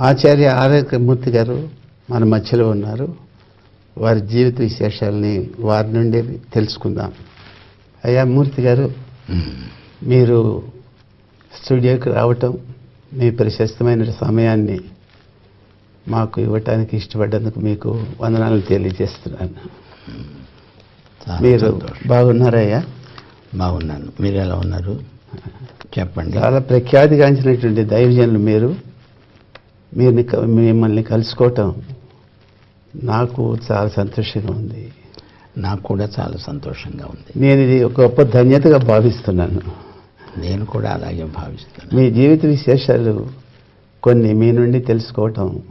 ఆచార్య ఆరోగ్య మూర్తి గారు మన మధ్యలో ఉన్నారు. వారి జీవిత విశేషాలని వారి నుండి తెలుసుకుందాం. అయ్యా మూర్తి గారు మీరు స్టూడియోకి రావటం మీ ప్రశస్తమైన సమయాన్ని మాకు ఇవ్వటానికి ఇష్టపడ్డందుకు మీకు వందనాలు తెలియజేస్తున్నాను. మీరు. బాగున్నారయ్యా బాగున్నాను. మీరు ఎలా ఉన్నారు? చెప్పండి. చాలా ప్రఖ్యాతిగాంచినటువంటి దైవజనులు మీరు. మీరు మిమ్మల్ని కలుసుకోవటం నాకు చాలా సంతోషంగా ఉంది. నాకు కూడా చాలా సంతోషంగా ఉంది. నేను ఇది ఒక గొప్ప ధన్యతగా భావిస్తున్నాను. నేను కూడా అలాగే భావిస్తున్నాను. మీ జీవిత విశేషాలు కొన్ని మీ నుండి తెలుసుకోవటం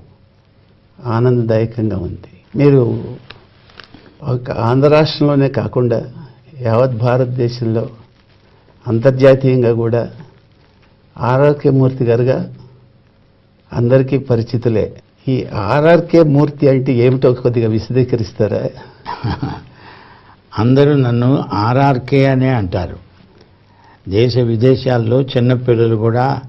ఆనందదాయకంగా ఉంది. మీరు ఒక ఆంధ్ర రాష్ట్రంలోనే కాకుండా యావత్ భారతదేశంలో అంతర్జాతీయంగా కూడా ఆర్ఆర్కే గారుగా అందరికీ పరిచితులే. ఈ ఆర్ఆర్కే మూర్తి అంటే ఏమిటో కొద్దిగా విశదీకరిస్తారా? అందరూ నన్ను ఆర్ఆర్కే అనే అంటారు. దేశ విదేశాల్లో చిన్నపిల్లలు కూడా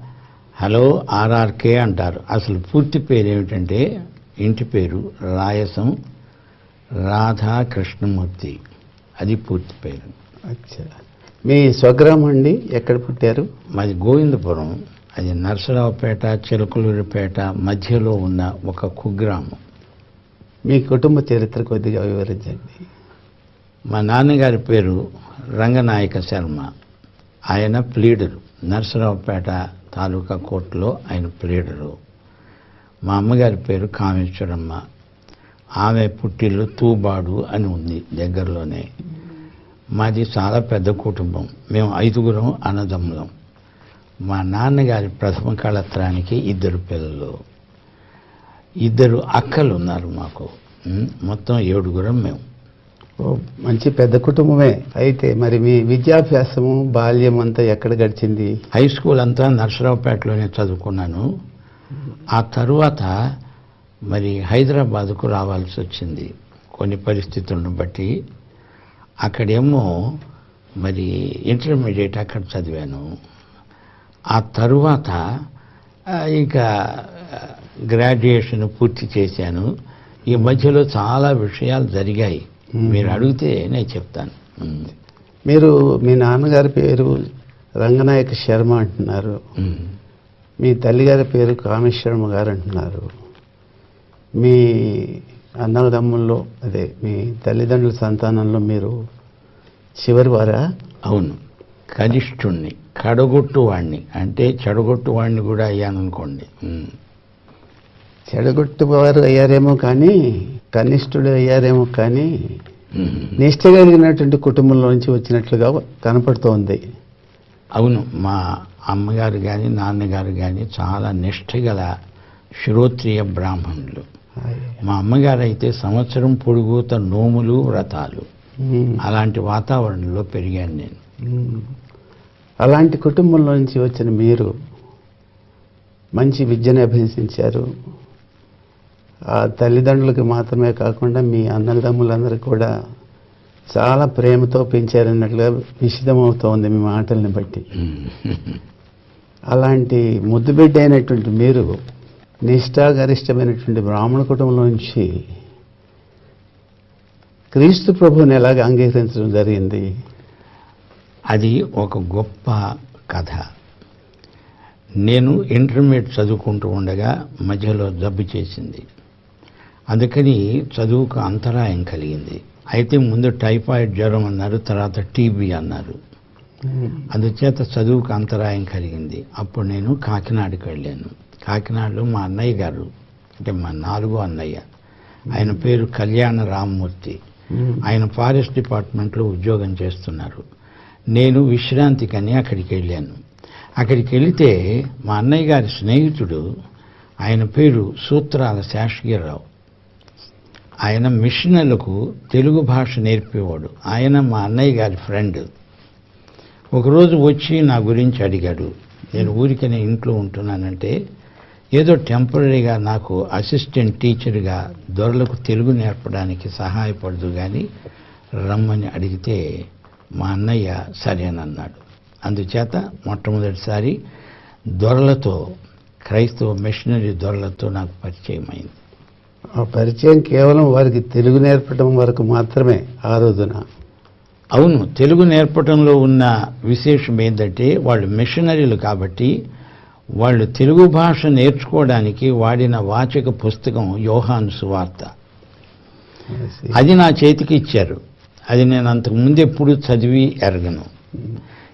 హలో ఆర్ఆర్కే అంటారు. అసలు పూర్తి పేరు ఏమిటంటే ఇంటి పేరు రాయసం రాధా కృష్ణమూర్తి అది పూర్తి పేరు. అచ్చా. మీ స్వగ్రామం అండి? ఎక్కడ పుట్టారు? మాది గోవిందపురం. అది నరసరావుపేట చిలకలూరిపేట మధ్యలో ఉన్న ఒక కుగ్రామం. మీ కుటుంబ చరిత్ర కొద్దిగా వివరించండి. మా నాన్నగారి పేరు రంగనాయక శర్మ. ఆయన ప్లీడరు. నరసరావుపేట తాలూకా కోర్టులో ఆయన ప్లీడరు. మా అమ్మగారి పేరు కామేశ్వరమ్మ. ఆమె పుట్టిల్లు తూబాడు అని ఉంది దగ్గరలోనే. మాది చాలా పెద్ద కుటుంబం. మేము ఐదుగురం అన్నదమ్ములం. మా నాన్నగారి ప్రథమ కళత్రానికి ఇద్దరు పిల్లలు. ఇద్దరు అక్కలు ఉన్నారు మాకు. మొత్తం ఏడుగురం మేము ఓ మంచి పెద్ద కుటుంబమే. అయితే మరి మీ విద్యాభ్యాసము బాల్యం అంతా ఎక్కడ గడిచింది? హై స్కూల్ అంతా నర్సరావుపేటలోనే చదువుకున్నాను. ఆ తరువాత మరి హైదరాబాద్కు రావాల్సి వచ్చింది కొన్ని పరిస్థితులను బట్టి. అక్కడేమో మరి ఇంటర్మీడియట్ అక్కడ చదివాను. ఆ తరువాత ఇక గ్రాడ్యుయేషన్ పూర్తి చేశాను. ఈ మధ్యలో చాలా విషయాలు జరిగాయి. మీరు అడిగితే నేను చెప్తాను. మీరు మీ నాన్నగారి పేరు రంగనాయక శర్మ అంటున్నారు. మీ తల్లిగారి పేరు కామేశ్వరమ్మ గారు అంటున్నారు. మీ అన్నదమ్ముల్లో అదే మీ తల్లిదండ్రుల సంతానంలో మీరు చివరి వారా అవును. కనిష్ఠుణ్ణి కడగొట్టు వాణ్ణి అంటే చెడగొట్టు వాణ్ణి కూడా అయ్యాననుకోండి ఉమ్. చెడగొట్టు వారు అయ్యారేమో కానీ కనిష్ఠుడు అయ్యారేమో కానీ. నిష్ట కలిగినటువంటి కుటుంబంలో నుంచి వచ్చినట్లుగా కనపడుతోంది అవును మా అమ్మగారు కానీ నాన్నగారు కానీ చాలా నిష్ఠ గల శ్రోత్రియ బ్రాహ్మణులు మా అమ్మగారు అయితే సంవత్సరం పొడుగుత నోములు వ్రతాలు. అలాంటి వాతావరణంలో పెరిగాను నేను. అలాంటి కుటుంబంలో నుంచి వచ్చిన మీరు మంచి విద్యను అభ్యసించారు. ఆ తల్లిదండ్రులకు మాత్రమే కాకుండా మీ అన్నదమ్ములందరూ కూడా చాలా ప్రేమతో పెంచారన్నట్లుగా విషిదమవుతోంది మీ మాటల్ని బట్టి. అలాంటి ముద్దుబిడ్డ అయినటువంటి మీరు నిష్ఠాగరిష్టమైనటువంటి బ్రాహ్మణ కుటుంబంలో నుంచి క్రీస్తు ప్రభువుని ఎలాగ అంగీకరించడం జరిగింది? అది ఒక గొప్ప కథ. నేను ఇంటర్మీడియట్ చదువుకుంటూ ఉండగా మధ్యలో జబ్బు చేసింది. అందుకని చదువుకు అంతరాయం కలిగింది. అయితే ముందు టైఫాయిడ్ జ్వరం అన్నారు తర్వాత టీబీ అన్నారు. అందుచేత చదువుకు అంతరాయం కలిగింది. అప్పుడు నేను కాకినాడకి వెళ్ళాను. కాకినాడలో మా అన్నయ్య గారు అంటే మా నాలుగో అన్నయ్య ఆయన పేరు కళ్యాణ రామ్మూర్తి ఆయన ఫారెస్ట్ డిపార్ట్మెంట్లో ఉద్యోగం చేస్తున్నారు. నేను విశ్రాంతికని అక్కడికి వెళ్ళాను. అక్కడికి వెళితే మా అన్నయ్య గారి స్నేహితుడు ఆయన పేరు సూత్రాల శాస్త్రీయరావు ఆయన మిషనర్లకు తెలుగు భాష నేర్పేవాడు. ఆయన మా అన్నయ్య గారి ఫ్రెండ్. ఒకరోజు వచ్చి నా గురించి అడిగాడు. నేను ఊరికనే ఇంట్లో ఉంటున్నానంటే ఏదో టెంపరీగా నాకు అసిస్టెంట్ టీచర్గా దొరలకు తెలుగు నేర్పడానికి సహాయపడదు కానీ రమ్మని అడిగితే మా అన్నయ్య సరేనన్నాడు అందుచేత మొట్టమొదటిసారి దొరలతో క్రైస్తవ మిషనరీ దొరలతో నాకు పరిచయం అయింది. ఆ పరిచయం కేవలం వారికి తెలుగు నేర్పడం వరకు మాత్రమే ఆ రోజున. అవును తెలుగు నేర్పటంలో ఉన్న విశేషం ఏంటంటే వాళ్ళు మిషనరీలు కాబట్టి వాళ్ళు తెలుగు భాష నేర్చుకోవడానికి వాడిన వాచక పుస్తకం యోహాను సువార్త. అది నా చేతికి ఇచ్చారు. అది నేను అంతకుముందు ఎప్పుడు చదివి ఎరగను.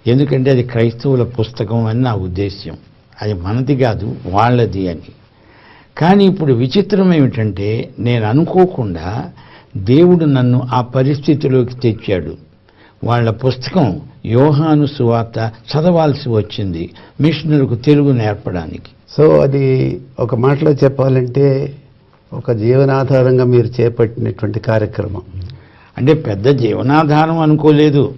ఎందుకంటే అది క్రైస్తవుల పుస్తకం అని నా ఉద్దేశ్యం. అది మనది కాదు వాళ్ళది అని. కానీ ఇప్పుడు విచిత్రం ఏమిటంటే నేను అనుకోకుండా దేవుడు నన్ను ఆ పరిస్థితిలోకి తెచ్చాడు. వాళ్ళ పుస్తకం యోహాను సువార్త చదవాల్సి వచ్చింది మిషనరీకు తెలుగు నేర్పడానికి. సో అది ఒక మాటలో చెప్పాలంటే ఒక జీవనాధారంగా మీరు చేపట్టినటువంటి కార్యక్రమం. అంటే పెద్ద జీవనాధారం అనుకోలేదు.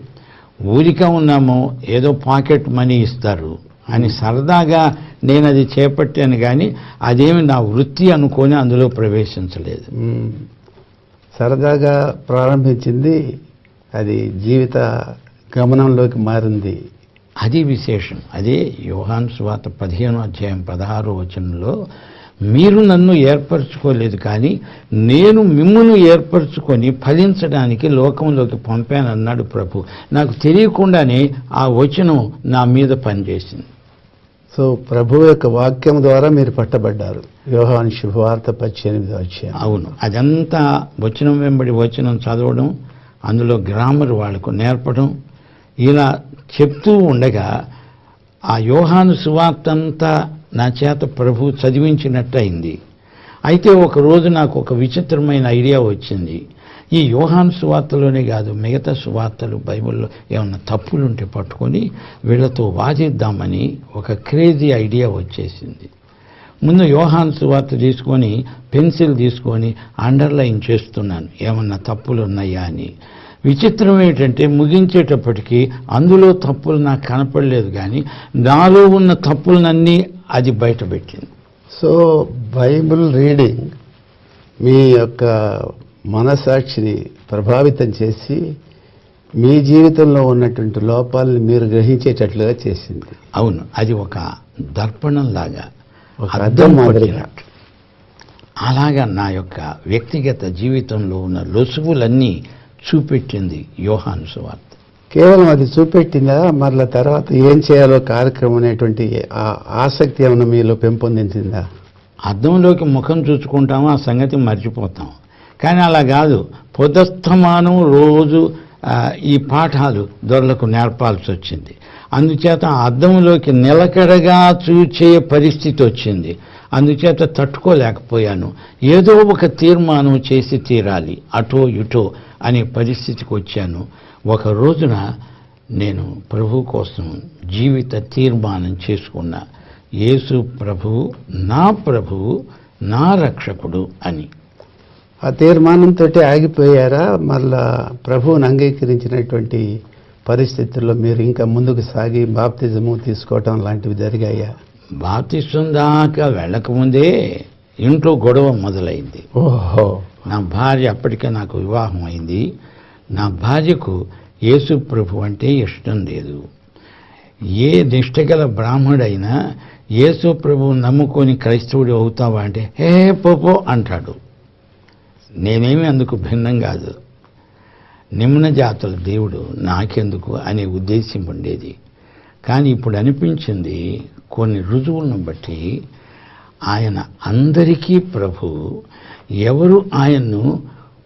ఊరిక ఉన్నాము ఏదో పాకెట్ మనీ ఇస్తారు అని సరదాగా నేను అది చేపట్టాను కానీ అదేమి నా వృత్తి అనుకొని అందులో ప్రవేశించలేదు. సరదాగా ప్రారంభించింది అది జీవిత గమనంలోకి మారింది. అది విశేషం. అదే యోహాన్ స్వాత పదిహేను అధ్యాయం పదహారో వచనంలో మీరు నన్ను ఏర్పరచుకోలేదు కానీ నేను మిమ్మల్ని ఏర్పరచుకొని ఫలించడానికి లోకంలోకి పంపానన్నాడు ప్రభు. నాకు తెలియకుండానే ఆ వచనం నా మీద పనిచేసింది. సో ప్రభు యొక్క వాక్యం ద్వారా మీరు పట్టబడ్డారు. యోహాన్ శుభవార్త పద్దెనిమిది అధ్యాయం. అవును. అదంతా వచనం వెంబడి వచనం చదవడం అందులో గ్రామర్ వాళ్ళకు నేర్పడం ఇలా చెప్తూ ఉండగా ఆ యోహాను సువార్త అంతా నా చేత ప్రభు చదివించినట్టు అయింది అయితే ఒకరోజు నాకు ఒక విచిత్రమైన ఐడియా వచ్చింది. ఈ యోహాన్ సువార్తలోనే కాదు మిగతా సువార్తలు బైబిల్లో ఏమన్నా తప్పులుంటే పట్టుకొని వీళ్ళతో వాదిద్దామని ఒక క్రేజీ ఐడియా వచ్చేసింది. ముందు యోహాన్ సువార్త తీసుకొని పెన్సిల్ తీసుకొని అండర్లైన్ చేస్తున్నాను. ఏమన్నా తప్పులు ఉన్నాయా అని. విచిత్రం ఏంటంటే ముగించేటప్పటికి అందులో తప్పులు నాకు కనపడలేదు కానీ నాలో ఉన్న తప్పులనన్నీ అది బయటపెట్టింది సో బైబిల్ రీడింగ్ మీ యొక్క మనసాక్షిని ప్రభావితం చేసి మీ జీవితంలో ఉన్నటువంటి లోపాలను మీరు గ్రహించేటట్లుగా చేసింది అవును అది ఒక దర్పణం లాగా ఒక అద్దం అద్దం మాదిరిగా. పట్టినట్టు. అలాగా నా యొక్క వ్యక్తిగత జీవితంలో ఉన్న లొసుగులన్నీ చూపెట్టింది యోహాను సువార్త. కేవలం అది చూపెట్టిందా? మరల తర్వాత ఏం చేయాలో కార్యక్రమం అనేటువంటి ఆ ఆసక్తి ఏమైనా మీలో పెంపొందించిందా? అద్దంలోకి ముఖం చూసుకుంటాము ఆ సంగతి మర్చిపోతాం. కానీ అలా కాదు. పొదస్థమానం రోజు ఈ పాఠాలు దొరలకు నేర్పాల్సి వచ్చింది. అందుచేత ఆ అద్దంలోకి నిలకడగా చూచే పరిస్థితి వచ్చింది. అందుచేత తట్టుకోలేకపోయాను. ఏదో ఒక తీర్మానం చేసి తీరాలి అటో ఇటో అనే పరిస్థితికి వచ్చాను. ఒక రోజున నేను ప్రభు కోసం జీవిత తీర్మానం చేసుకున్నా. యేసు ప్రభువు నా ప్రభువు నా రక్షకుడు అని. ఆ తీర్మానంతో ఆగిపోయారా? మళ్ళా ప్రభువును అంగీకరించినటువంటి పరిస్థితుల్లో మీరు ఇంకా ముందుకు సాగి బాప్తిజము తీసుకోవటం లాంటివి జరిగాయా? బాప్తిష్టం దాకా వెళ్ళకముందే ఇంట్లో గొడవ మొదలైంది. ఓహో. నా భార్య అప్పటికే నాకు వివాహం అయింది. నా భార్యకు యేసు ప్రభు అంటే ఇష్టం లేదు. ఏ నిష్టగల బ్రాహ్మడైనా యేసు ప్రభు నమ్ముకొని క్రైస్తవుడు అవుతావా అంటే హే పోపో అంటాడు. నేనేమి అందుకు భిన్నం కాదు. నిమ్న జాతుల దేవుడు నాకెందుకు అనే ఉద్దేశం ఉండేది. కానీ ఇప్పుడు అనిపించింది కొన్ని రుజువులను బట్టి ఆయన అందరికీ ప్రభు ఎవరు ఆయన్ను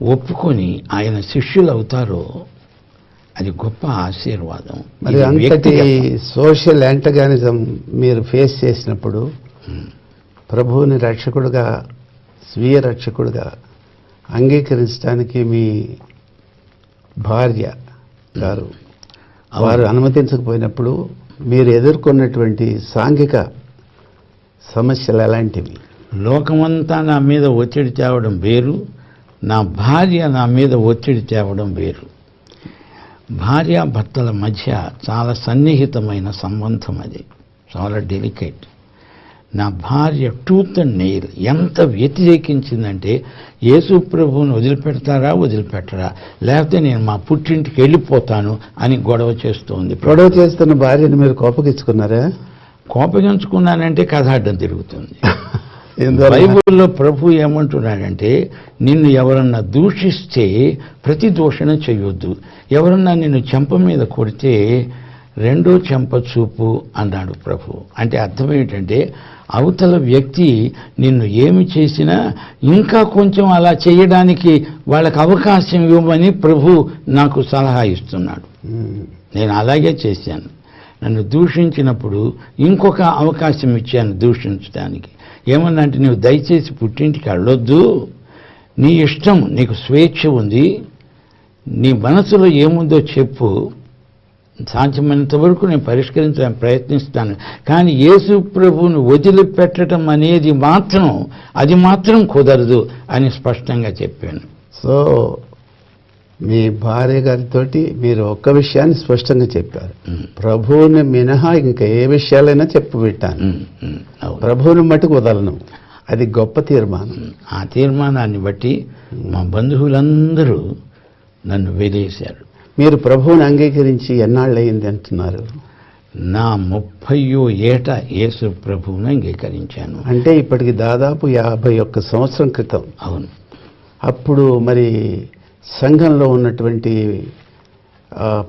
ఒప్పుకొని ఆయన శిష్యులు అవుతారో అది గొప్ప ఆశీర్వాదం మరి అంతటి. సోషల్ యాంటగానిజం మీరు ఫేస్ చేసినప్పుడు ప్రభువుని రక్షకుడుగా స్వీయ రక్షకుడుగా అంగీకరించడానికి మీ భార్య గారు అవును. వారు అనుమతించకపోయినప్పుడు మీరు ఎదుర్కొన్నటువంటి సాంఘిక సమస్యలు ఎలాంటివి? లోకమంతా నా మీద ఒత్తిడి తేవడం వేరు. నా భార్య నా మీద ఒత్తిడి తేవడం వేరు. భార్య భర్తల మధ్య చాలా సన్నిహితమైన సంబంధం అది. చాలా డెలికేట్ నా భార్య టూత్ అండ్ నెయిల్ ఎంత వ్యతిరేకించిందంటే యేసు ప్రభువుని వదిలిపెడతారా వదిలిపెట్టరా? లేకపోతే నేను మా పుట్టింటికి వెళ్ళిపోతాను అని గొడవ చేస్తోంది. గొడవ చేస్తున్న భార్యను మీరు కోపగించుకున్నారా? కోపగించుకున్నానంటే కథ అడ్డం తిరుగుతుంది? బైబిల్లో ప్రభు ఏమంటున్నాడంటే నిన్ను ఎవరన్నా దూషిస్తే ప్రతి దూషణ చేయొద్దు. ఎవరన్నా నిన్ను చెంప మీద కొడితే రెండో చెంప చూపు అన్నాడు ప్రభు. అంటే అర్థం ఏంటంటే అవతల వ్యక్తి నిన్ను ఏమి చేసినా ఇంకా కొంచెం అలా చేయడానికి వాళ్ళకి అవకాశం ఇవ్వమని ప్రభు నాకు సలహా ఇస్తున్నాడు. ఉమ్. నేను అలాగే చేశాను. నన్ను దూషించినప్పుడు ఇంకొక అవకాశం ఇచ్చాను దూషించడానికి. ఏమన్నా అంటే నువ్వు దయచేసి పుట్టింటికి వెళ్ళొద్దు. నీ ఇష్టం నీకు స్వేచ్ఛ ఉంది. నీ మనసులో ఏముందో చెప్పు. సాధ్యమైనంత వరకు నేను పరిష్కరించడానికి ప్రయత్నిస్తాను. కానీ యేసు ప్రభువును వదిలిపెట్టడం అనేది మాత్రం అది మాత్రం కుదరదు అని స్పష్టంగా చెప్పాను. సో మీ భార్య గారితో మీరు ఒక్క విషయాన్ని స్పష్టంగా చెప్పారు. ప్రభువుని మినహా ఇంకా ఏ విషయాలైనా చెప్పు పెట్టాను. ప్రభువుని మటుకు వదలను. అది గొప్ప తీర్మానం. ఆ తీర్మానాన్ని బట్టి మా బంధువులందరూ నన్ను వెలేశారు మీరు ప్రభువుని అంగీకరించి ఎన్నాళ్ళయింది అంటున్నారు? నా ముప్పయో ఏట యేసు ప్రభువును అంగీకరించాను. అంటే ఇప్పటికి దాదాపు యాభై ఒక్క సంవత్సరం క్రితం. అవును. అప్పుడు మరి సంఘంలో ఉన్నటువంటి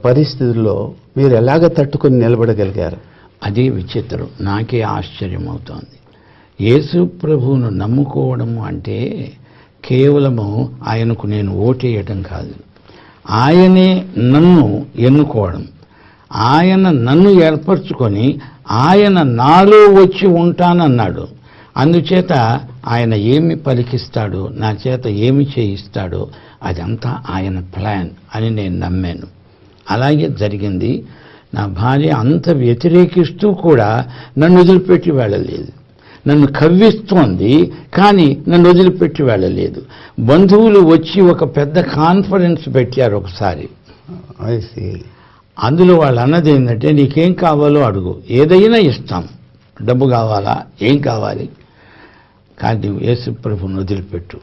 పరిస్థితుల్లో మీరు ఎలాగ తట్టుకొని నిలబడగలిగారు? అదే విచిత్రం. నాకే ఆశ్చర్యం అవుతోంది యేసు ప్రభువును నమ్ముకోవడము అంటే కేవలము ఆయనకు నేను ఓటేయటం కాదు. ఆయనే నన్ను ఎన్నుకోవడం. ఆయన నన్ను ఏర్పరచుకొని ఆయన నాలో వచ్చి ఉంటానన్నాడు. అందుచేత ఆయన ఏమి పలికిస్తాడో నా చేత ఏమి చేయిస్తాడో అదంతా ఆయన ప్లాన్ అని నేను నమ్మాను. అలాగే జరిగింది. నా భార్య అంత వ్యతిరేకిస్తూ కూడా నన్ను వదిలిపెట్టి వెళ్ళలేదు. నన్ను కవ్విస్తోంది కానీ నన్ను వదిలిపెట్టి వెళ్ళలేదు. బంధువులు వచ్చి ఒక పెద్ద కాన్ఫరెన్స్ పెట్టారు ఒకసారి. అందులో వాళ్ళు అన్నది ఏంటంటే నీకేం కావాలో అడుగు. ఏదైనా ఇస్తాం. డబ్బు కావాలా? ఏం కావాలి? కానీ నువ్వు యేసు ప్రభుని వదిలిపెట్టు.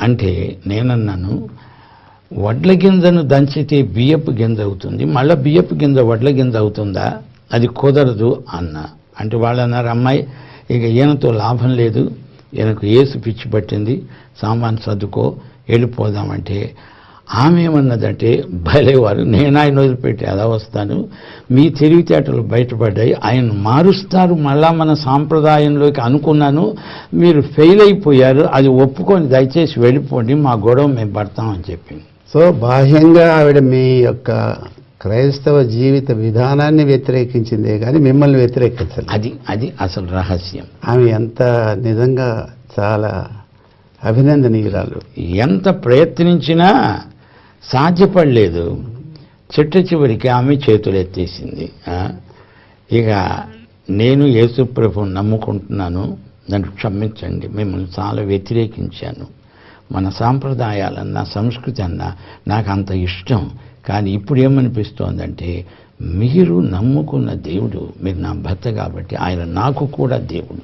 అంటే నేనన్నాను వడ్ల గింజను దంచితే బియ్యపు గింజ అవుతుంది. మళ్ళీ బియ్యపు గింజ వడ్ల గింజ అవుతుందా? అది కుదరదు అన్న. అంటే వాళ్ళు అన్నారు అమ్మాయి ఇక ఈయనతో లాభం లేదు. ఈయనకు ఏసు పిచ్చి పట్టింది. సామాన్ సర్దుకో వెళ్ళిపోదామంటే ఆమె ఏమన్నదంటే భలేవారు నేను ఆయన వదిలిపెట్టి ఎలా వస్తాను? మీ తెలివితేటలు బయటపడ్డాయి. ఆయన మారుస్తారు. మళ్ళా మన సాంప్రదాయంలోకి అనుకున్నాను. మీరు ఫెయిల్ అయిపోయారు. అది ఒప్పుకొని దయచేసి వెళ్ళిపోండి. మా గొడవ మేము పడతామని చెప్పింది. సో బాహ్యంగా ఆవిడ మీ యొక్క క్రైస్తవ జీవిత విధానాన్ని వ్యతిరేకించిందే కానీ మిమ్మల్ని వ్యతిరేకించలేదు. అది అది అసలు రహస్యం. ఆమె ఎంత నిజంగా చాలా అభినందనీయురాలు. ఎంత ప్రయత్నించినా సాధ్యపడలేదు. చిట్ట చివరికి ఆమె చేతులు ఎత్తేసింది ఆ? ఇక నేను యేసుప్రభుని నమ్ముకుంటున్నాను. నన్ను క్షమించండి. మిమ్మల్ని చాలా వ్యతిరేకించాను. మన సాంప్రదాయాలన్నా సంస్కృతి అన్నా నాకు అంత ఇష్టం. కానీ ఇప్పుడు ఏమనిపిస్తోందంటే మీరు నమ్ముకున్న దేవుడు మీరు నా భర్త కాబట్టి ఆయన నాకు కూడా దేవుడు.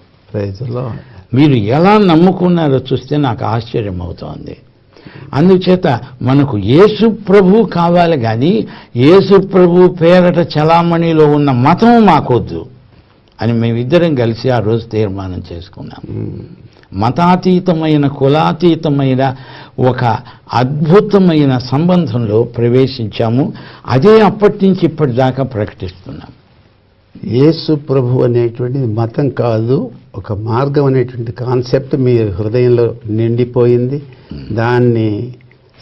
మీరు ఎలా నమ్ముకున్నారో చూస్తే నాకు ఆశ్చర్యం అవుతోంది. అందుచేత మనకు యేసు ప్రభు కావాలి కానీ యేసు ప్రభు పేరట చలామణిలో ఉన్న మతం మాకొద్దు అని మేమిద్దరం కలిసి ఆ రోజు తీర్మానం చేసుకున్నాం. మతాతీతమైన కులాతీతమైన ఒక అద్భుతమైన సంబంధంలో ప్రవేశించాము. అదే అప్పటి నుంచి ఇప్పటిదాకా ప్రకటిస్తున్నాం. యేసు ప్రభు అనేటువంటిది మతం కాదు ఒక మార్గం అనేటువంటి కాన్సెప్ట్ మీ హృదయంలో నిండిపోయింది. దాన్ని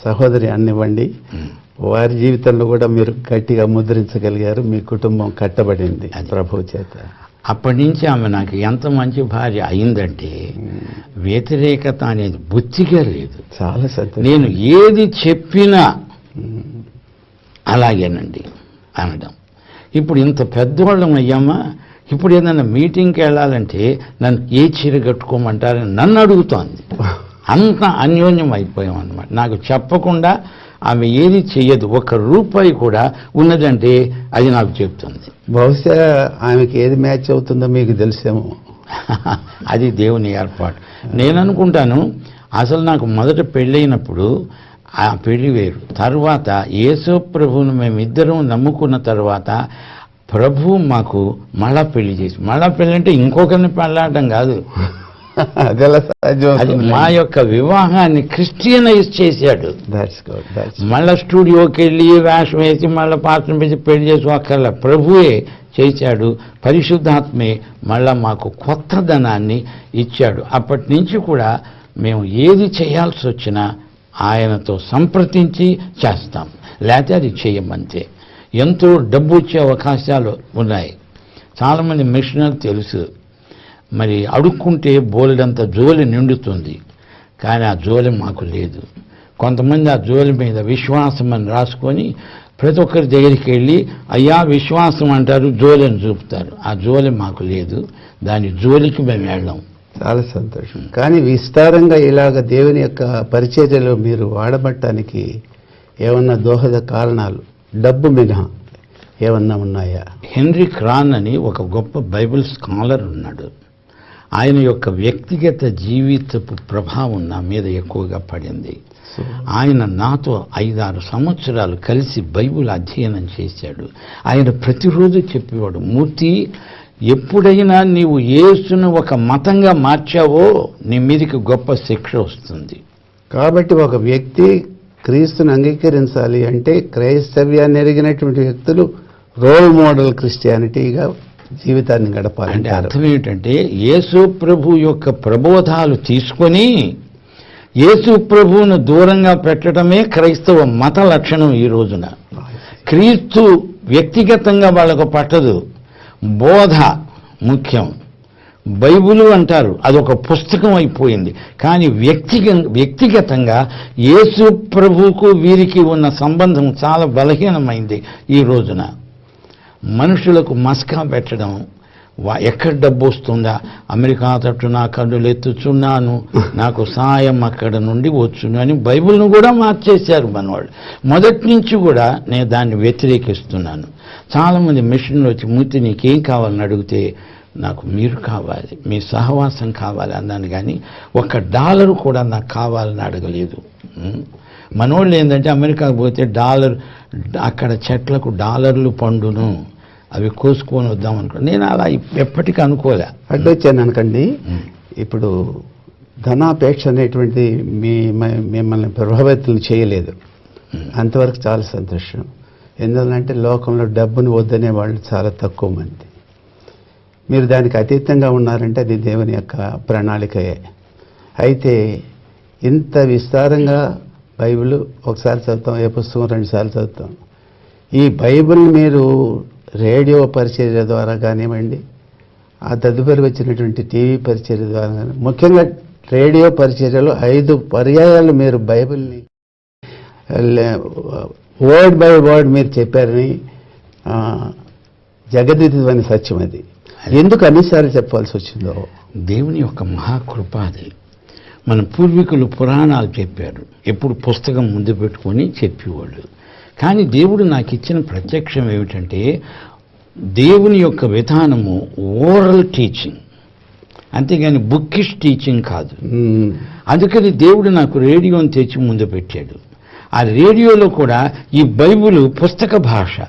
సహోదరి అన్నివ్వండి. వారి జీవితంలో కూడా మీరు గట్టిగా ముద్రించగలిగారు. మీ కుటుంబం కట్టబడింది. ప్రభు చేత. అప్పటి నుంచి ఆమె నాకు ఎంత మంచి భార్య అయిందంటే వ్యతిరేకత అనేది బుద్ధిగా లేదు. చాలా సంతోషం. నేను ఏది చెప్పినా అలాగేనండి అనడం. ఇప్పుడు ఇంత పెద్దవాళ్ళం అయ్యామా? ఇప్పుడు ఏదైనా మీటింగ్కి వెళ్ళాలంటే నన్ను ఏ చీర కట్టుకోమంటారని నన్ను అడుగుతోంది. అంత అన్యోన్యం అయిపోయాం అనమాట నాకు చెప్పకుండా ఆమె ఏది చెయ్యదు. ఒక రూపాయి కూడా ఉన్నదంటే అది నాకు చెప్తుంది. బహుశా ఆమెకి ఏది మ్యాచ్ అవుతుందో మీకు తెలిసేమో. అది దేవుని ఏర్పాటు. నేను అనుకుంటాను అసలు నాకు మొదట పెళ్ళైనప్పుడు ఆ పెళ్ళి వేరు. తర్వాత యేసు ప్రభువును మేమిద్దరం నమ్ముకున్న తర్వాత ప్రభు మాకు మళ్ళా పెళ్ళి చేసి మళ్ళా పెళ్ళి అంటే ఇంకొకరిని పెళ్ళాడటం కాదు. అదెలా సాధ్యం అది మా యొక్క వివాహాన్ని క్రిస్టియనైజ్ చేశాడు. మళ్ళా స్టూడియోకి వెళ్ళి వేషం వేసి మళ్ళీ పాత్ర పెట్టి పెళ్ళి చేసుకోక్కర్ల. ప్రభువే చేశాడు పరిశుద్ధాత్మే మళ్ళా మాకు కొత్త ధనాన్ని ఇచ్చాడు. అప్పటి నుంచి కూడా మేము ఏది చేయాల్సి వచ్చినా ఆయనతో సంప్రదించి చేస్తాం. లేకపోతే అది చేయమంతే. ఎంతో డబ్బు వచ్చే అవకాశాలు ఉన్నాయి. చాలామంది మిషనర్ తెలుసు. మరి అడుక్కుంటే బోలెడంత జోలి నిండుతుంది. కానీ ఆ జోలి మాకు లేదు. కొంతమంది ఆ జోలి మీద విశ్వాసం అని రాసుకొని ప్రతి ఒక్కరి దగ్గరికి వెళ్ళి అయ్యా విశ్వాసం అంటారు జోలిని చూపుతారు. ఆ జోలి మాకు లేదు. దాని జోలికి మేము వెళ్ళాం. చాలా సంతోషం. కానీ విస్తారంగా ఇలాగ దేవుని యొక్క పరిచర్యలో మీరు వాడబట్టడానికి ఏమన్నా దోహద కారణాలు డబ్బు మినహా ఏమన్నా ఉన్నాయా? హెన్రీ క్రాన్ అని ఒక గొప్ప బైబిల్ స్కాలర్ ఉన్నాడు. ఆయన యొక్క వ్యక్తిగత జీవితపు ప్రభావం నా మీద ఎక్కువగా పడింది. ఆయన నాతో ఐదారు సంవత్సరాలు కలిసి బైబిల్ అధ్యయనం చేశాడు. ఆయన ప్రతిరోజు చెప్పేవాడు మూర్తి ఎప్పుడైనా నీవు యేసును ఒక మతంగా మార్చావో నీ మీదకి గొప్ప శిక్ష వస్తుంది. కాబట్టి ఒక వ్యక్తి క్రీస్తుని అంగీకరించాలి అంటే క్రైస్తవ్యాన్ని ఎరిగినటువంటి వ్యక్తులు రోల్ మోడల్ క్రిస్టియానిటీగా జీవితాన్ని గడపాలి అంటే. అర్థం ఏంటంటే యేసు ప్రభు యొక్క ప్రబోధాలు తీసుకొని యేసు ప్రభువును దూరంగా పెట్టడమే క్రైస్తవ మత లక్షణం ఈ రోజున. క్రీస్తు వ్యక్తిగతంగా వాళ్ళకు పట్టదు. బోధ ముఖ్యం. బైబిలు అంటారు అదొక పుస్తకం అయిపోయింది. కానీ వ్యక్తిగ వ్యక్తిగతంగా యేసు ప్రభువుకు వీరికి ఉన్న సంబంధం చాలా బలహీనమైంది ఈ రోజున. మనుషులకు మస్కా పెట్టడం వా- ఎక్కడ డబ్బు వస్తుందా? అమెరికా తట్టు నా కన్నులు ఎత్తుచున్నాను. నాకు సాయం అక్కడ నుండి వచ్చును అని బైబిల్ను కూడా మార్చేశారు మనవాళ్ళు. మొదటి నుంచి కూడా నేను దాన్ని వ్యతిరేకిస్తున్నాను. చాలామంది మిషన్లు వచ్చి మూర్తి నీకేం కావాలని అడిగితే నాకు మీరు కావాలి మీ సహవాసం కావాలి అన్నాను కానీ ఒక డాలర్ కూడా నాకు కావాలని అడగలేదు. మనోళ్ళు ఏంటంటే అమెరికాకు పోతే డాలర్ అక్కడ చెట్లకు డాలర్లు పండును. అవి కోసుకొని వద్దాం అనుకో నేను అలా ఎప్పటికీ అనుకోలే. అడ్డొచ్చాను అనకండి. ఇప్పుడు ధనాపేక్ష అనేటువంటి మీ మ- మిమ్మల్ని ప్రభావితం చేయలేదు. అంతవరకు చాలా సంతోషం. ఎందుకంటే లోకంలో డబ్బును వద్దనే వాళ్ళు చాలా తక్కువ మంది. మీరు దానికి అతీతంగా ఉన్నారంటే అది దేవుని యొక్క ప్రణాళికయే. అయితే ఇంత విస్తారంగా బైబిల్ ఒకసారి చదువుతాం ఏ పుస్తకం రెండుసార్లు చదువుతాం. ఈ బైబిల్ మీరు రేడియో పరిచర్య ద్వారా కానివ్వండి ఆ తదుపరి వచ్చినటువంటి టీవీ పరిచర్య ద్వారా కానీ ముఖ్యంగా రేడియో పరిచర్యలో ఐదు పర్యాయాలు మీరు బైబిల్ని వర్డ్ బై వర్డ్ మీరు చెప్పారని ఆ, జగదితమైన సత్యం అది. ఎందుకు అన్నిసార్లు చెప్పాల్సి వచ్చిందో? దేవుని యొక్క మహాకృప అది. మన పూర్వీకులు పురాణాలు చెప్పారు. ఎప్పుడు పుస్తకం ముందు పెట్టుకొని చెప్పేవాళ్ళు. కానీ దేవుడు నాకు ఇచ్చిన ప్రత్యక్షం ఏమిటంటే దేవుని యొక్క విధానము ఓరల్ టీచింగ్. అంతేగాని బుక్కిష్ టీచింగ్ కాదు. అందుకని దేవుడు నాకు రేడియోని తెచ్చి ముందు పెట్టాడు. ఆ రేడియోలో కూడా ఈ బైబిల్ పుస్తక భాష.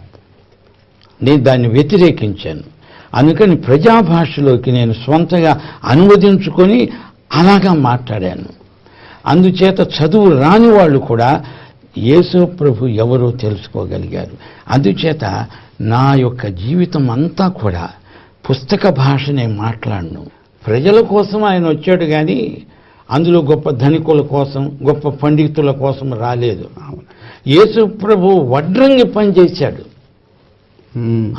నేను దాన్ని వ్యతిరేకించాను. అందుకని ప్రజా భాషలోకి నేను స్వంతగా అనువదించుకొని అలాగా మాట్లాడాను. అందుచేత చదువు రాని వాళ్ళు కూడా యేసు ప్రభు ఎవరో తెలుసుకోగలిగారు. అందుచేత నా యొక్క జీవితం అంతా కూడా పుస్తక భాష నేను మాట్లాడను. ప్రజల కోసం ఆయన వచ్చాడు కానీ అందులో గొప్ప ధనికుల కోసం గొప్ప పండితుల కోసం రాలేదు. యేసు ప్రభు వడ్రంగి పనిచేశాడు.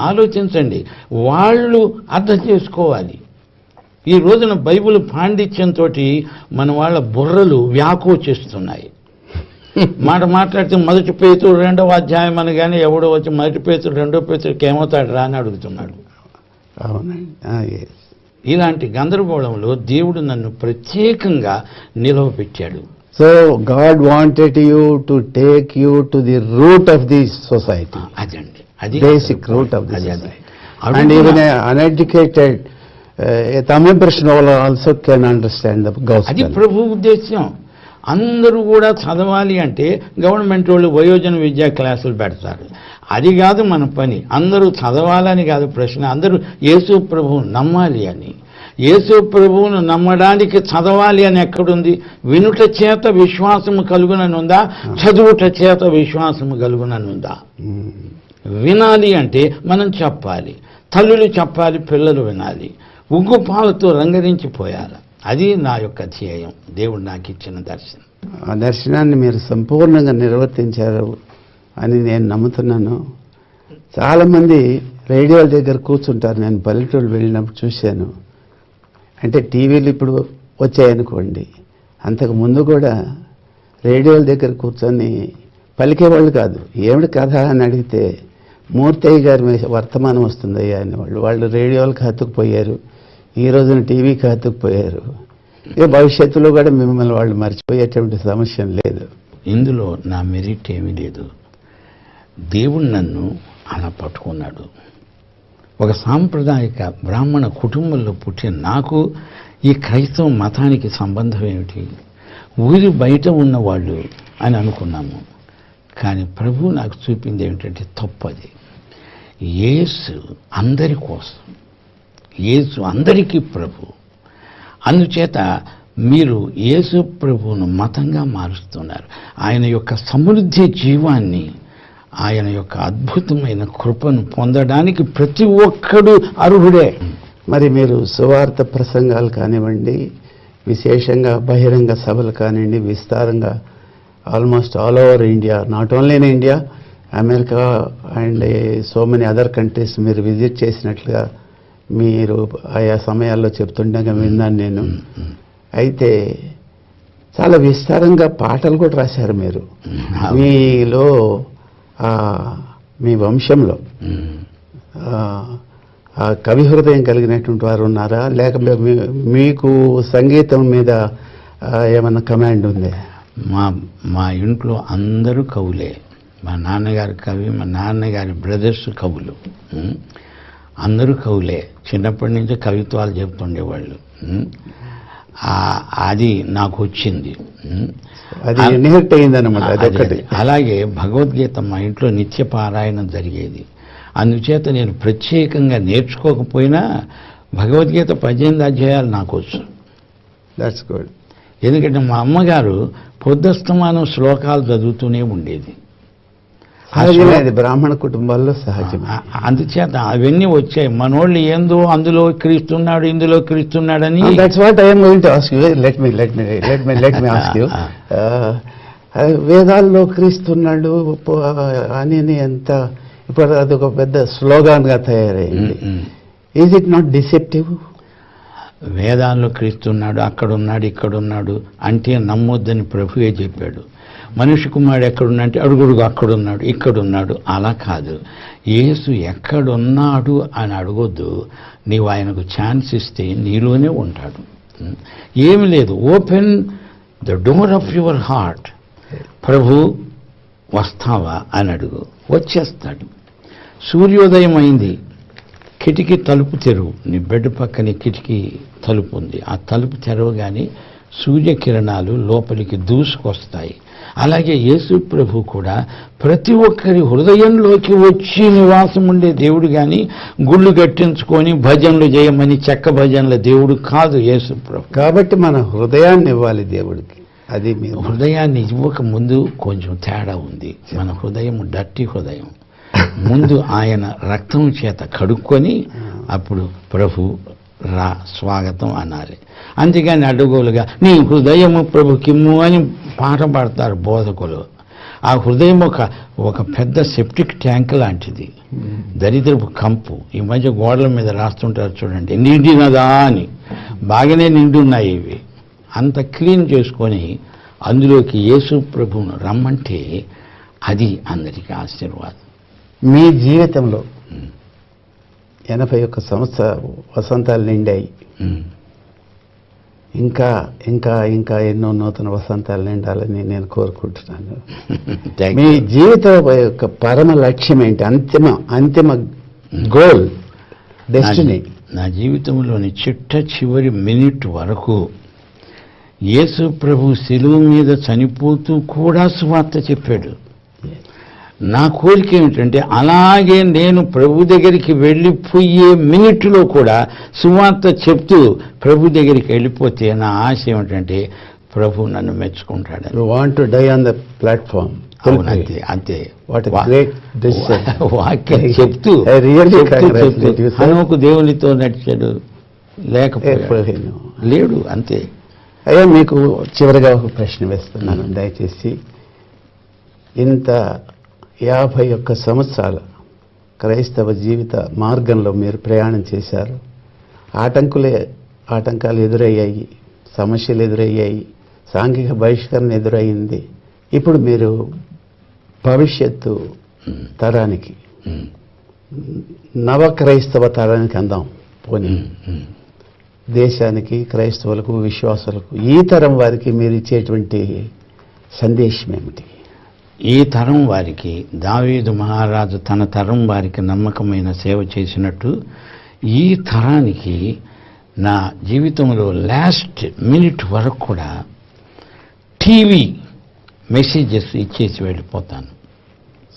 ఆలోచించండి వాళ్ళు అర్థం చేసుకోవాలి. ఈ రోజున బైబిల్ పాండిత్యంతో మన వాళ్ళ బుర్రలు వ్యాకోచిస్తున్నాయి. మాట మాట్లాడితే మొదటి పేతుడు రెండవ అధ్యాయం అనగానే ఎవడో వచ్చి మొదటి పేతుడు రెండో పేతుడికి ఏమవుతాడు రా అని అడుగుతున్నాడు. అవునండి. ఇలాంటి గందరగోళంలో దేవుడు నన్ను ప్రత్యేకంగా నిలవపెట్టాడు so God wanted you to take you to the root of the society అదండి. అది basic root of the society and even uneducated Tamil person also can understand the అది ప్రభు ఉద్దేశ్యం. అందరూ కూడా చదవాలి అంటే గవర్నమెంట్ వాళ్ళు వయోజన విద్యా క్లాసులు పెడతారు. అది కాదు మన పని. అందరూ చదవాలని కాదు ప్రశ్న. అందరూ యేసు ప్రభువు నమ్మాలి అని. యేసు ప్రభువును నమ్మడానికి చదవాలి అని ఎక్కడుంది? వినుట చేత విశ్వాసము కలుగుననుందా? చదువుట చేత విశ్వాసము కలుగుననుందా? వినాలి అంటే మనం చెప్పాలి. తల్లులు చెప్పాలి పిల్లలు వినాలి. ఉగ్గు పాలతో రంగరించిపోయారు. అది నా యొక్క ధ్యేయం. దేవుడు నాకు ఇచ్చిన దర్శనం. ఆ దర్శనాన్ని మీరు సంపూర్ణంగా నిర్వర్తించారు అని నేను నమ్ముతున్నాను. చాలామంది రేడియోల దగ్గర కూర్చుంటారు. నేను పల్లెటూరు వెళ్ళినప్పుడు చూశాను. అంటే టీవీలు ఇప్పుడు వచ్చాయనుకోండి. అంతకు ముందు కూడా రేడియోల దగ్గర కూర్చొని పలికేవాళ్ళు కాదు. ఏమిటి కథ అని అడిగితే మూర్తయ్య గారి వర్తమానం వస్తుందయ్యా అని వాళ్ళు వాళ్ళు రేడియోలకు హత్తుకుపోయారు. ఈ రోజున టీవీ హత్తుకుపోయారు ఇక భవిష్యత్తులో కూడా మిమ్మల్ని వాళ్ళు మర్చిపోయేటువంటి సమస్య లేదు. ఇందులో నా మెరిట్ ఏమీ లేదు. దేవుడు నన్ను అలా పట్టుకున్నాడు. ఒక సాంప్రదాయక బ్రాహ్మణ కుటుంబంలో పుట్టిన నాకు ఈ క్రైస్తవ మతానికి సంబంధం ఏమిటి? ఊరి బయట ఉన్నవాళ్ళు అని అనుకున్నాము. కానీ ప్రభు నాకు చూపింది ఏమిటంటే తప్పది. ఏసు అందరి కోసం యేసు అందరికీ ప్రభు. అందుచేత మీరు యేసు ప్రభువును మతంగా మారుస్తున్నారు. ఆయన యొక్క సమృద్ధి జీవాన్ని ఆయన యొక్క అద్భుతమైన కృపను పొందడానికి ప్రతి ఒక్కడు అర్హుడే. మరి మీరు సువార్త ప్రసంగాలు కానివ్వండి విశేషంగా బహిరంగ సభలు కానివ్వండి విస్తారంగా almost all over India not only in India America and so many other countries మీరు విజిట్ చేసినట్లుగా మీరు ఆయా సమయాల్లో చెప్తుండగా విన్నాను నేను. అయితే చాలా విస్తారంగా పాటలు కూడా రాశారు మీరు. మీలో మీ వంశంలో కవి హృదయం కలిగినటువంటి వారు ఉన్నారా? లేక మీకు సంగీతం మీద ఏమన్నా కమాండ్ ఉంది? మా మా ఇంట్లో అందరూ కవులే. మా నాన్నగారి కవి మా నాన్నగారి బ్రదర్స్ కవులు. అందరూ కవులే. చిన్నప్పటి నుంచి కవిత్వాలు చెప్తుండేవాళ్ళు అది నాకు వచ్చింది ఇన్హెరిట్. అలాగే భగవద్గీత మా ఇంట్లో నిత్య పారాయణం జరిగేది. అందుచేత నేను ప్రత్యేకంగా నేర్చుకోకపోయినా భగవద్గీత పద్దెనిమిది అధ్యాయాలు నాకు వచ్చు దట్స్ గుడ్ ఎందుకంటే మా అమ్మగారు పొద్దుస్తమానం శ్లోకాలు చదువుతూనే ఉండేది. అది బ్రాహ్మణ కుటుంబాల్లో సహజమే. ఆ- అందుచేత అవన్నీ వచ్చాయి. మనోళ్ళు ఏందో అందులో క్రీస్తున్నాడు ఇందులో క్రీస్తున్నాడని that's what I'm going to ask you let me let me let me let me ask you వేదాల్లో క్రీస్తున్నాడు అని ఎంత ఇప్పుడు అదొక పెద్ద స్లోగాన్గా తయారైంది. ఈజ్ ఇట్ నాట్ డిసెప్టివ్ వేదాల్లో క్రీస్తున్నాడు అక్కడున్నాడు ఇక్కడున్నాడు అంటే నమ్మొద్దని ప్రభువే చెప్పాడు. మనిషి కుమారుడు ఎక్కడున్నంటే అడుగుడుగు అక్కడున్నాడు ఇక్కడున్నాడు. అలా కాదు. యేసు ఎక్కడున్నాడు అని అడగొద్దు. నీవు ఆయనకు ఛాన్స్ ఇస్తే నీలోనే ఉంటాడు. ఏమి లేదు. Open the door of your heart. ప్రభు వస్తావా అని అడుగు. వచ్చేస్తాడు. సూర్యోదయం అయింది కిటికీ తలుపు తెరువు. నీ బెడ్ పక్కనే కిటికీ తలుపు ఉంది. ఆ తలుపు తెరవగానే సూర్యకిరణాలు లోపలికి దూసుకొస్తాయి. అలాగే యేసు ప్రభు కూడా ప్రతి ఒక్కరి హృదయంలోకి వచ్చి నివాసం ఉండే దేవుడు కానీ గుళ్ళు కట్టించుకొని భజనలు చేయమని చెక్క భజనల దేవుడు కాదు యేసు ప్రభు. కాబట్టి మన హృదయాన్ని ఇవ్వాలి దేవుడికి. అది మీరు హృదయాన్ని ఇవ్వక ముందు కొంచెం తేడా ఉంది. మన హృదయం డట్టి హృదయం. ముందు ఆయన రక్తం చేత కడుక్కొని అప్పుడు ప్రభు రా స్వాగతం అనాలి. అంతేగాని అడ్డగోలుగా నీ హృదయము ప్రభుకిమ్ము అని పాట పాడతారు బోధకులు. ఆ హృదయం ఒక ఒక పెద్ద సెప్టిక్ ట్యాంక్ లాంటిది. దరిద్రపు కంపు. ఈ మధ్య గోడల మీద రాస్తుంటారు చూడండి నిండినదా అని. బాగానే నిండున్నాయి ఇవి. అంత క్లీన్ చేసుకొని అందులోకి యేసు ప్రభువును రమ్మంటే అది అందరికీ ఆశీర్వాదం. మీ జీవితంలో ఎనభై ఒక్క సంవత్సర వసంతాలు నిండాయి. ఇంకా ఇంకా ఇంకా ఎన్నో నూతన వసంతాలు నిండాలని నేను కోరుకుంటున్నాను. మీ. జీవిత యొక్క పరమ లక్ష్యం ఏంటి? అంతిమ అంతిమ గోల్ డెస్టినీ నా- జీవితంలోని చిట్ట చివరి మినిట్ వరకు యేసు ప్రభు శిలువ మీద చనిపోతూ కూడా సువార్త చెప్పాడు. నా కోరిక ఏమిటంటే అలాగే నేను ప్రభు దగ్గరికి వెళ్ళిపోయే మినిట్లో కూడా సువార్త చెప్తూ ప్రభు దగ్గరికి వెళ్ళిపోతే నా ఆశ ఏమిటంటే ప్రభు నన్ను మెచ్చుకుంటాడు. You want to die on the platform అంతే అంతే. వాక్యం చెప్తూ. హనుమకు దేవునితో నడిచాడు లేకపోయాడు. లేడు అంతే. అయ్యా మీకు చివరిగా ఒక ప్రశ్న వేస్తున్నాను. దయచేసి ఇంత యాభై ఒక్క సంవత్సరాల క్రైస్తవ జీవిత మార్గంలో మీరు ప్రయాణం చేశారు. ఆటంకులే ఆటంకాలు ఎదురయ్యాయి సమస్యలు ఎదురయ్యాయి సాంఘిక బహిష్కరణ ఎదురయ్యింది. ఇప్పుడు మీరు భవిష్యత్తు తరానికి నవ క్రైస్తవ తరానికి అందాం. పోనీ. దేశానికి క్రైస్తవులకు విశ్వాసులకు ఈ తరం వారికి మీరు ఇచ్చేటువంటి సందేశం ఏమిటి? ఈ తరం వారికి దావీదు మహారాజు తన తరం వారికి నమ్మకమైన సేవ చేసినట్టు ఈ తరానికి నా జీవితంలో లాస్ట్ మినిట్ వరకు కూడా టీవీ మెసేజెస్ ఇచ్చేసి వెళ్ళిపోతాను.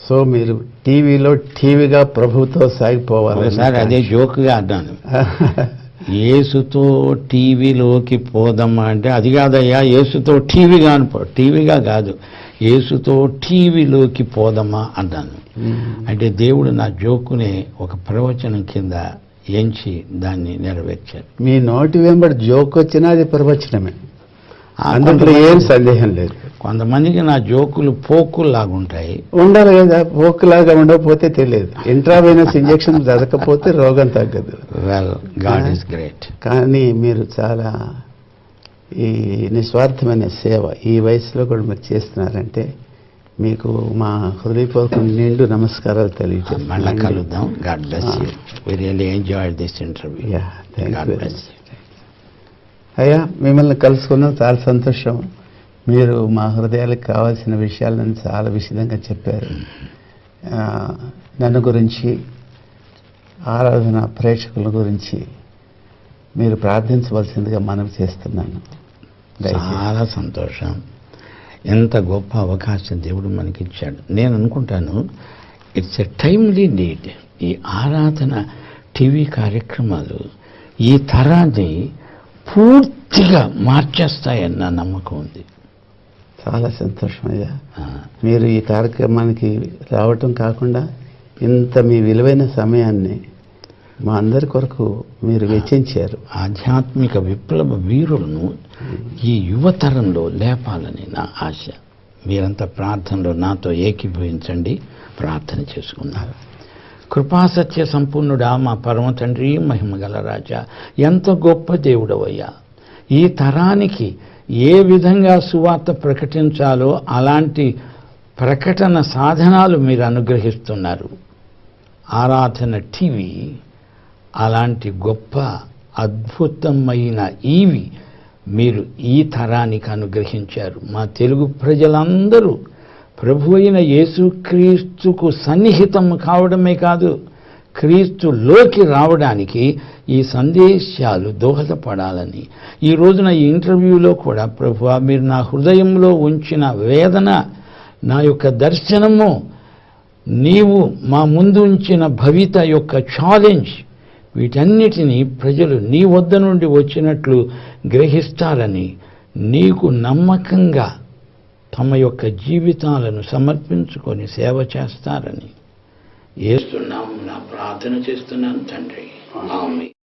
సో మీరు టీవీలో టీవీగా ప్రభుతో సాగిపోవాలి. ఒకసారి అదే జోక్గా అన్నాను. యేసుతో టీవీలోకి పోదమ్మా అంటే అది కాదయ్యా యేసుతో టీవీగా అనుకో టీవీగా కాదు. యేసుతో టీవీలోకి పోదమ్మా అన్నాను. అంటే దేవుడు నా జోకునే ఒక ప్రవచనం కింద ఎంచి దాన్ని నెరవేర్చారు మీ నోటి వెంబడి జోక్ వచ్చినా అది ప్రవచనమే. అందులో ఏం సందేహం లేదు. కొంతమందికి నా జోకులు పోకుల్లాగుంటాయి. ఉండాలి కదా పోకులాగా ఉండకపోతే తెలియదు. ఇంట్రావైనస్ ఇంజెక్షన్ జరగకపోతే రోగం తగ్గదు. వెల్ గాడ్ ఈస్ గ్రేట్ కానీ మీరు చాలా ఈ నిస్వార్థమైన సేవ ఈ వయసులో కూడా మీరు చేస్తున్నారంటే మీకు మా హృదయపూర్వక నిండు నమస్కారాలు మళ్ళా తెలియజేస్తున్నాను కలుద్దాం God bless you we really enjoy this interview God. Bless అయ్యా మిమ్మల్ని కలుసుకున్నాం చాలా సంతోషం. మీరు మా హృదయాలకు కావాల్సిన విషయాలను చాలా విశదంగా చెప్పారు. ఆ, నన్ను గురించి ఆరాధన ప్రేక్షకుల గురించి మీరు ప్రార్థించవలసిందిగా మనవి చేస్తున్నాను. చాలా సంతోషం. ఎంత గొప్ప అవకాశం దేవుడు మనకి ఇచ్చాడు నేను అనుకుంటాను ఇట్స్ ఎ టైమ్లీ నీడ్ ఈ ఆరాధన టీవీ కార్యక్రమాలు ఈ తరాన్ని పూర్తిగా మార్చేస్తాయన్న నమ్మకం ఉంది. చాలా సంతోషం అయ్యా. ఆ, మీరు ఈ కార్యక్రమానికి రావటం కాకుండా ఇంత మీ విలువైన సమయాన్ని మా అందరి కొరకు మీరు వెచ్చించారు. ఆధ్యాత్మిక విప్లవ వీరులను ఈ యువతరంలో లేపాలని నా ఆశ. మీరంతా ప్రార్థనలో నాతో ఏకీభవించండి. ప్రార్థన చేసుకున్నారు కృపాసత్య సంపూర్ణుడా మా పరమ తండ్రి మహిమగల రాజా ఎంత గొప్ప దేవుడవయ్యా. ఈ తరానికి ఏ విధంగా సువార్త ప్రకటించాలో అలాంటి ప్రకటన సాధనాలు మీరు అనుగ్రహిస్తున్నారు. ఆరాధన టీవీ అలాంటి గొప్ప అద్భుతమైన ఈవి మీరు ఈ తరానికి అనుగ్రహించారు. మా తెలుగు ప్రజలందరూ ప్రభు అయిన యేసుక్రీస్తుకు సన్నిహితం కావడమే కాదు క్రీస్తులోకి రావడానికి ఈ సందేశాలు దోహదపడాలని. ఈ రోజున ఈ ఇంటర్వ్యూలో కూడా ప్రభు మీరు నా హృదయంలో ఉంచిన వేదన నా యొక్క దర్శనము నీవు మా ముందు ఉంచిన భవిత యొక్క ఛాలెంజ్ వీటన్నిటినీ ప్రజలు నీ వద్ద నుండి వచ్చినట్లు గ్రహిస్తారని నీకు నమ్మకంగా తమ యొక్క జీవితాలను సమర్పించుకొని సేవ చేస్తారని ఏస్తున్నాము. నా ప్రార్థన చేస్తున్నాను తండ్రి. ఆమె